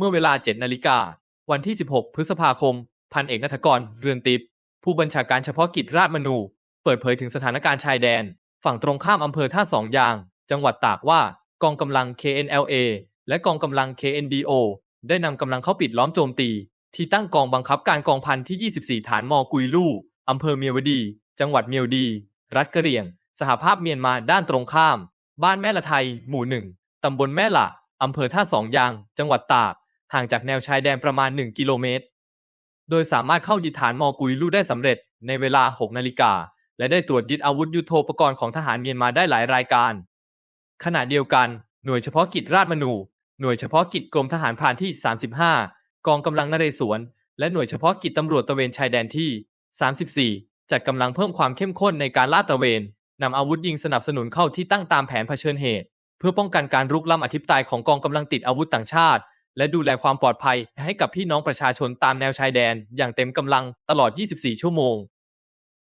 เมื่อเวลา 7 นาฬิกา วันที่ 16 พฤษภาคม พันเอกนัฐกร เรือนติบผู้บัญชาการเฉพาะกิจราชมนู เปิดเผยถึงสถานการณ์ชายแดน ฝั่งตรงข้ามอำเภอท่าสองยาง จังหวัดตากว่ากองกำลัง KNLA และกองกำลัง KNDO ได้นำกำลังเข้าปิดล้อมโจมตี ที่ตั้งกองบังคับการกองพันที่ 24 ฐานมอกุยลู่อำเภอเมียวดี จังหวัดเมียวดี รัฐกะเหรี่ยง สหภาพเมียนมาด้านตรงข้าม บ้านแม่ละไทย หมู่หนึ่งตำบลแม่ละอำเภอท่าสองยาง จังหวัดตาก ห่างจากแนวชายแดนประมาณ 1 กิโลเมตร โดยสามารถเข้ายึดฐานมอกุยลู่ได้สำเร็จในเวลา 6 นาฬิกา และได้ตรวจยึดอาวุธยุโทโธปกรณ์ของทหารเมียนมาได้หลายรายการ ขณะเดียวกันหน่วยเฉพาะกิจราชมนู หน่วยเฉพาะกิจกรมทหารพรานที่ 35 กองกำลังนเรศวร และหน่วยเฉพาะกิจตำรวจตระเวนชายแดนที่ 34 จัดกำลังเพิ่มความเข้มข้นในการลาดตระเวนนำอาวุธยิงสนับสนุนเข้าที่ตั้งตามแผนเผชิญเหตุ เพื่อป้องกันการรุกล้ำอธิปไตยของกองกำลังติดอาวุธต่างชาติ และดูแลความปลอดภัยให้กับพี่น้องประชาชนตามแนวชายแดนอย่างเต็มกำลังตลอด 24 ชั่วโมง